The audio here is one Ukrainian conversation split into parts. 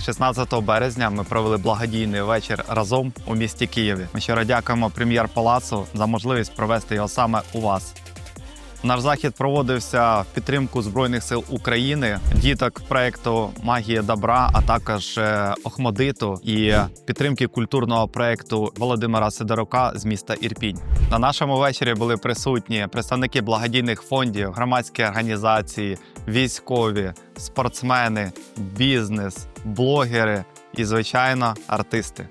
16 березня ми провели благодійний вечір разом у місті Києві. Ми щиро дякуємо прем'єр палацу за можливість провести його саме у вас. Наш захід проводився в підтримку Збройних сил України, діток проекту Магія добра, а також е, Охмодиту і підтримки культурного проекту Володимира Сидорука з міста Ірпінь. На нашому вечорі були присутні представники благодійних фондів, громадські організації, військові, спортсмени, бізнес, блогери і, звичайно, артисти.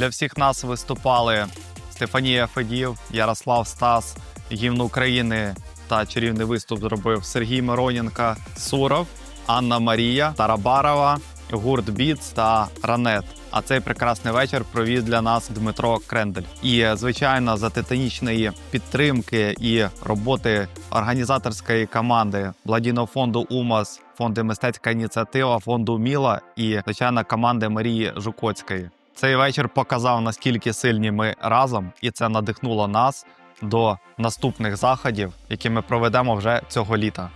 Для всіх нас виступали Стефанія Федів, Ярослав Стас, гімн України та чарівний виступ зробив Сергій Мироненко, Суров, Анна Марія, Тарабарова, гурт Біц та Ранет. А цей прекрасний вечір провів для нас Дмитро Крендель. І звичайно, за титанічної підтримки і роботи організаторської команди благодійного фонду УМАС, фонду мистецька ініціатива, фонду Міла і звичайно команди Марії Жукоцької. Цей вечір показав наскільки сильні ми разом, і це надихнуло нас до наступних заходів, які ми проведемо вже цього літа.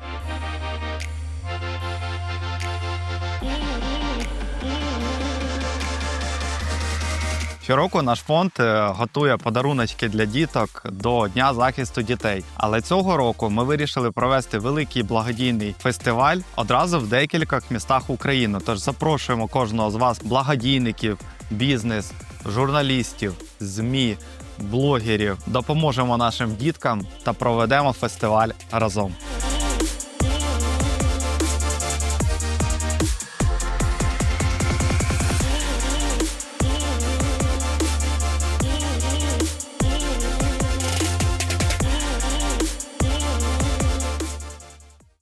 Щороку наш фонд е, готує подаруночки для діток до Дня захисту дітей. Але цього року ми вирішили провести великий благодійний фестиваль одразу в декількох містах України. Тож запрошуємо кожного з вас, благодійників, бізнес, журналістів, змі, блогерів. Допоможемо нашим діткам та проведемо фестиваль разом.